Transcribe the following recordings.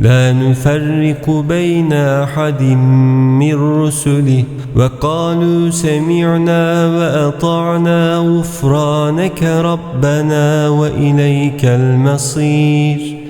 لا نفرق بين أحد من رسله. وقالوا سمعنا وأطعنا غفرانك ربنا وإليك المصير.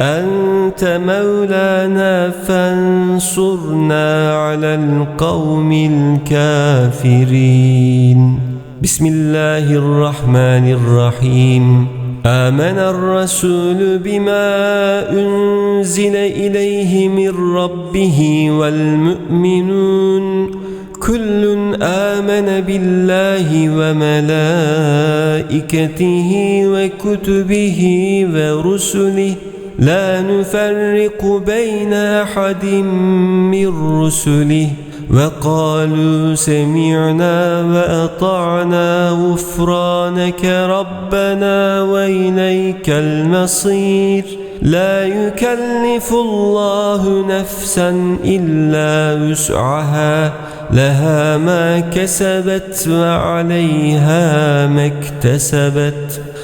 أنت مولانا فانصرنا على القوم الكافرين. بسم الله الرحمن الرحيم. آمن الرسول بما أنزل إليه من ربه والمؤمنون. كل آمن بالله وملائكته وكتبه ورسله. لا نفرق بين أحد من رسله وقالوا سمعنا وأطعنا غفرانك ربنا وإليك المصير. لا يكلف الله نفسا إلا وسعها لها ما كسبت وعليها ما اكتسبت.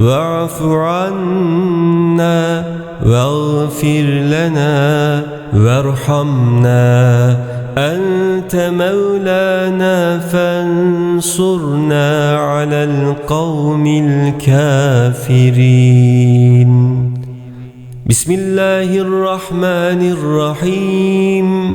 واعف عنا واغفر لنا وارحمنا. أنت مولانا فانصرنا على القوم الكافرين. بسم الله الرحمن الرحيم.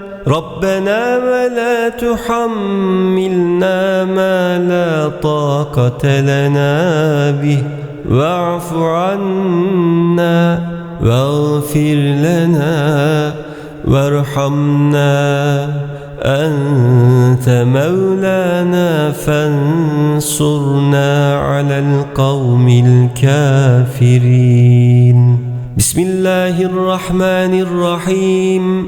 ربنا ولا تحملنا ما لا طاقة لنا به. واعف عنا واغفر لنا وارحمنا. أنت مولانا فانصرنا على القوم الكافرين. بسم الله الرحمن الرحيم.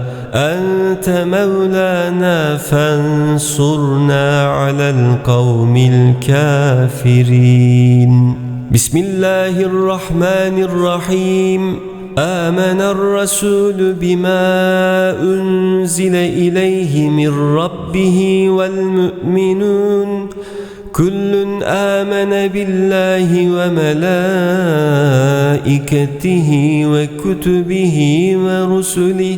أنت مولانا فانصرنا على القوم الكافرين. بسم الله الرحمن الرحيم. آمن الرسول بما أنزل إليه من ربه والمؤمنون. كل آمن بالله وملائكته وكتبه ورسله.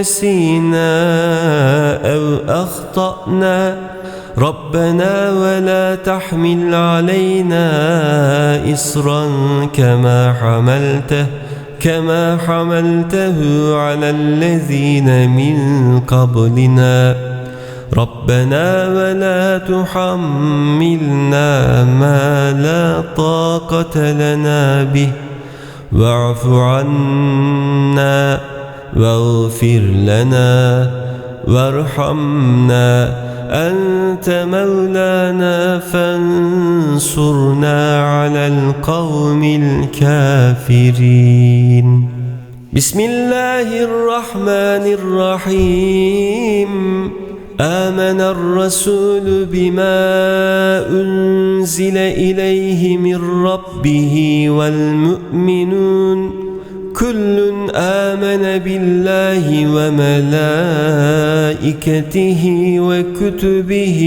نسينا أو أخطأنا ربنا ولا تحمل علينا إصرا كما حملته كما حملته على الذين من قبلنا ربنا ولا تحملنا ما لا طاقة لنا به واعف عنا واغفر لنا وارحمنا. أنت مولانا فانصرنا على القوم الكافرين. بسم الله الرحمن الرحيم. آمن الرسول بما أنزل إليه من ربه والمؤمنون كل آمن بالله وملائكته وكتبه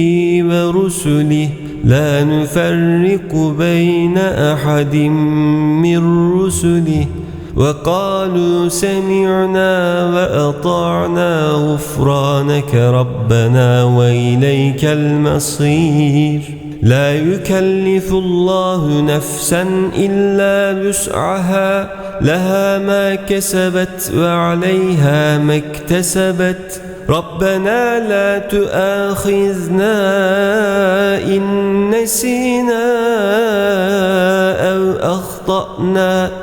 ورسله. لا نفرق بين أحد من رسله. وقالوا سمعنا وأطعنا غفرانك ربنا وإليك المصير. لا يكلف الله نفسا إلا وسعها. لها ما كسبت وعليها ما اكتسبت. ربنا لا تؤاخذنا إن نسينا أو أخطأنا.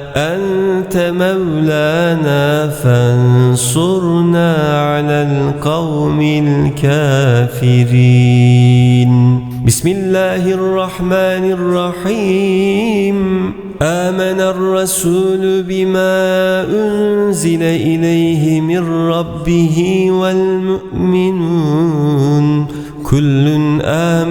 أنت مولانا فانصرنا على القوم الكافرين. بسم الله الرحمن الرحيم. آمن الرسول بما أنزل إليه من ربه والمؤمنون. كل آمن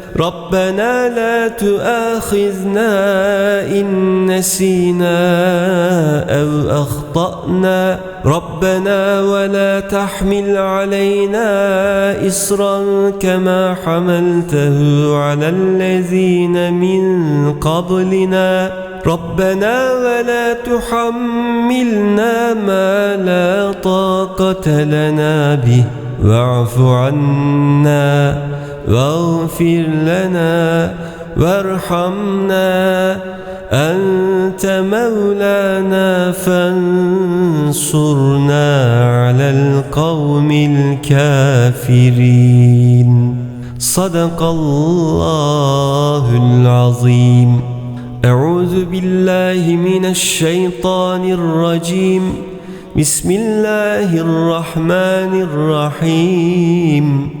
ربنا لا تؤاخذنا إن نسينا أو أخطأنا. ربنا ولا تحمل علينا إصرا كما حملته على الذين من قبلنا. ربنا ولا تحملنا ما لا طاقة لنا به. واعف عنا. واغفر لنا وارحمنا. أنت مولانا فانصرنا على القوم الكافرين. صدق الله العظيم. أعوذ بالله من الشيطان الرجيم. بسم الله الرحمن الرحيم.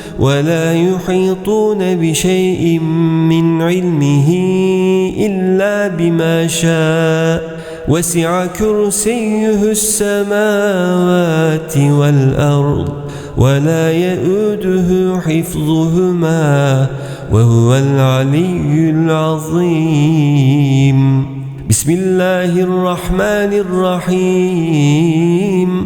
ولا يحيطون بشيء من علمه إلا بما شاء. وسع كرسيه السماوات والأرض ولا يؤده حفظهما وهو العلي العظيم. بسم الله الرحمن الرحيم.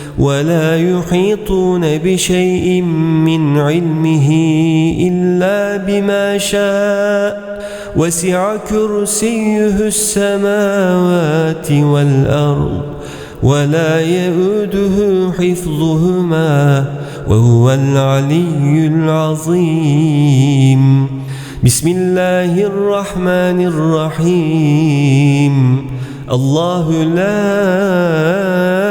ولا يحيطون بشيء من علمه إلا بما شاء. وسع كرسيه السماوات والأرض ولا يؤده حفظهما وهو العلي العظيم. بسم الله الرحمن الرحيم. الله لا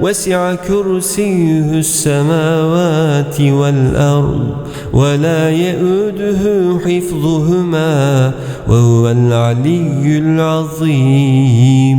وسع كرسيه السماوات والأرض ولا يؤده حفظهما وهو العلي العظيم.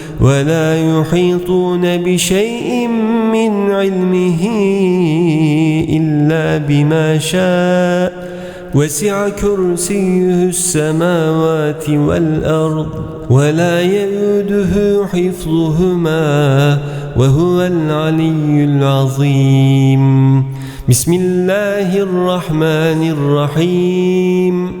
ولا يحيطون بشيء من علمه إلا بما شاء. وسع كرسيه السماوات والأرض ولا يؤده حفظهما وهو العلي العظيم. بسم الله الرحمن الرحيم.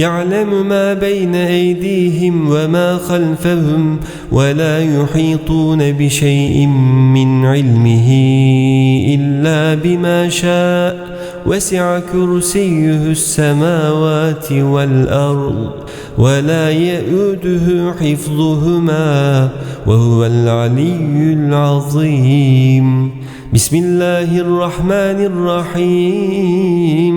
يعلم ما بين أيديهم وما خلفهم ولا يحيطون بشيء من علمه إلا بما شاء. وسع كرسيه السماوات والأرض ولا يؤده حفظهما وهو العلي العظيم. بسم الله الرحمن الرحيم.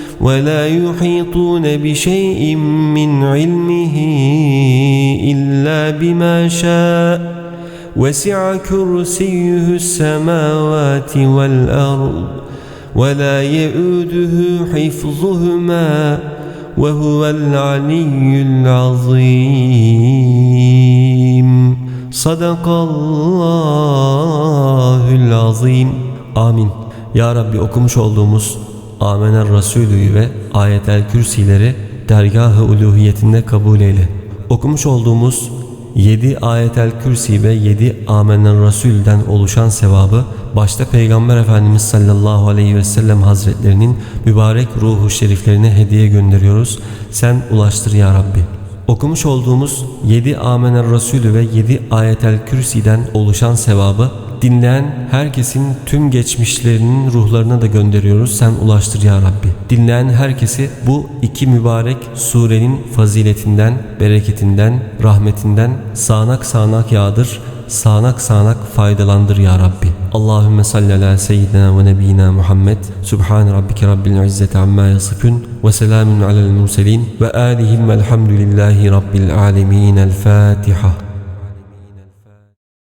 ولا يحيطون بشيء من علمه إلا بما شاء وسع كرسيه السماوات والأرض ولا يؤده حفظهما وهو العلي العظيم صدق الله العظيم. آمين Ya Rabbi okumuş olduğumuz Amener Resulü ve Ayetel Kürsileri dergah-ı uluhiyetinde kabul eyle. Okumuş olduğumuz 7 ayetel kürsi ve 7 amener Resul'den oluşan sevabı başta Peygamber Efendimiz sallallahu aleyhi ve sellem hazretlerinin mübarek ruhu şeriflerine hediye gönderiyoruz. Sen ulaştır ya Rabbi. Okumuş olduğumuz 7 amener Resulü ve 7 ayetel kürsiden oluşan sevabı dinleyen herkesin tüm geçmişlerinin ruhlarına da gönderiyoruz. Sen ulaştır ya Rabbi. Dinleyen herkesi bu iki mübarek surenin faziletinden, bereketinden, rahmetinden sağanak sağanak yağdır sağanak sağanak faydalandır ya Rabbi. Allahümme salli ala seyyidina ve nebiyyina Muhammed. Subhan rabbike rabbil izzeti amma yasifun ve selamun alel murselin ve alihim velhamdülillahi rabbil alemin. El Fatiha.